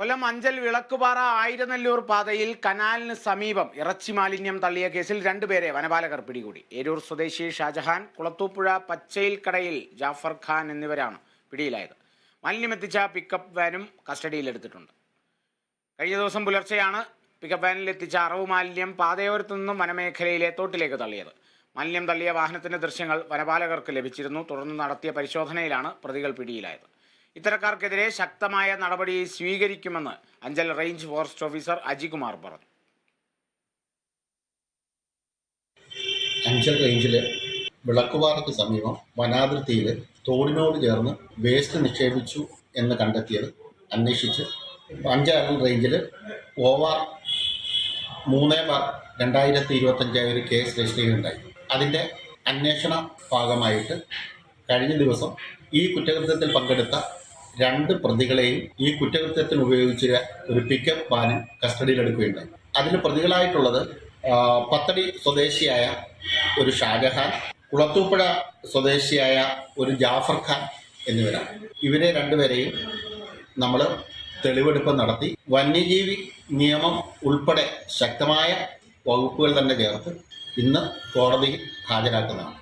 കൊല്ലം അഞ്ചൽ വിളക്കുപാറ ആയിരനെല്ലൂർ പാതയിൽ കനാലിന് സമീപം ഇറച്ചി മാലിന്യം തള്ളിയ കേസിൽ രണ്ടുപേരെ വനപാലകർ പിടികൂടി. ഏരൂർ സ്വദേശി ഷാജഹാൻ കുളത്തൂപ്പുഴ പച്ചയിൽ കടയിൽ ജാഫർ ഖാൻ എന്നിവരാണ് പിടിയിലായത്. മാലിന്യമെത്തിച്ച പിക്കപ്പ് വാനും കസ്റ്റഡിയിലെടുത്തിട്ടുണ്ട് കഴിഞ്ഞ ദിവസം പുലർച്ചെയാണ് പിക്കപ്പ് വാനിൽ എത്തിച്ച അറവ് മാലിന്യം പാതയോരത്തു നിന്നും വനമേഖലയിലെ തോട്ടിലേക്ക് തള്ളിയത്. മാലിന്യം തള്ളിയ വാഹനത്തിന്റെ ദൃശ്യങ്ങൾ വനപാലകർക്ക് ലഭിച്ചിരുന്നു. തുടർന്ന് നടത്തിയ പരിശോധനയിലാണ് പ്രതികൾ പിടിയിലായത്. ഇത്തരക്കാർക്കെതിരെ ശക്തമായ നടപടി സ്വീകരിക്കുമെന്ന് Anchal range forest officer Ajikumar പറഞ്ഞു. അഞ്ചൽ റേഞ്ചിലെ വിളക്കുപാറയ്ക്ക് സമീപം വനാതിർത്തിയിൽ തോടിനോട് ചേർന്ന് വേസ്റ്റ് നിക്ഷേപിച്ചു എന്ന് കണ്ടെത്തിയത് അന്വേഷിച്ച് അഞ്ചൽ റേഞ്ചിൽ ഓവർ മൂന്ന് ബാർ രണ്ടായിരത്തി ഇരുപത്തഞ്ച് ഒരു കേസ് രജിസ്റ്റർ ചെയ്യുകയുണ്ടായി അതിന്റെ അന്വേഷണ ഭാഗമായിട്ട് കഴിഞ്ഞ ദിവസം ഈ കുറ്റകൃത്യത്തിൽ പങ്കെടുത്ത രണ്ട് പ്രതികളെയും ഈ കുറ്റകൃത്യത്തിന് ഉപയോഗിച്ച ഒരു പിക്കപ്പ് വാനും കസ്റ്റഡിയിലെടുക്കുകയുണ്ടായി. അതിൽ പ്രതികളായിട്ടുള്ളത് പത്തടി സ്വദേശിയായ ഒരു ഷാജഹാൻ കുളത്തൂപ്പുഴ സ്വദേശിയായ ഒരു ജാഫർ ഖാൻ എന്നിവരാണ്. ഇവരെ രണ്ടുപേരെയും നമ്മൾ തെളിവെടുപ്പ് നടത്തി. വന്യജീവി നിയമം ഉൾപ്പെടെ ശക്തമായ വകുപ്പുകൾ തന്നെ ചേർത്ത് ഇന്ന് കോടതിയിൽ ഹാജരാക്കുന്നതാണ്.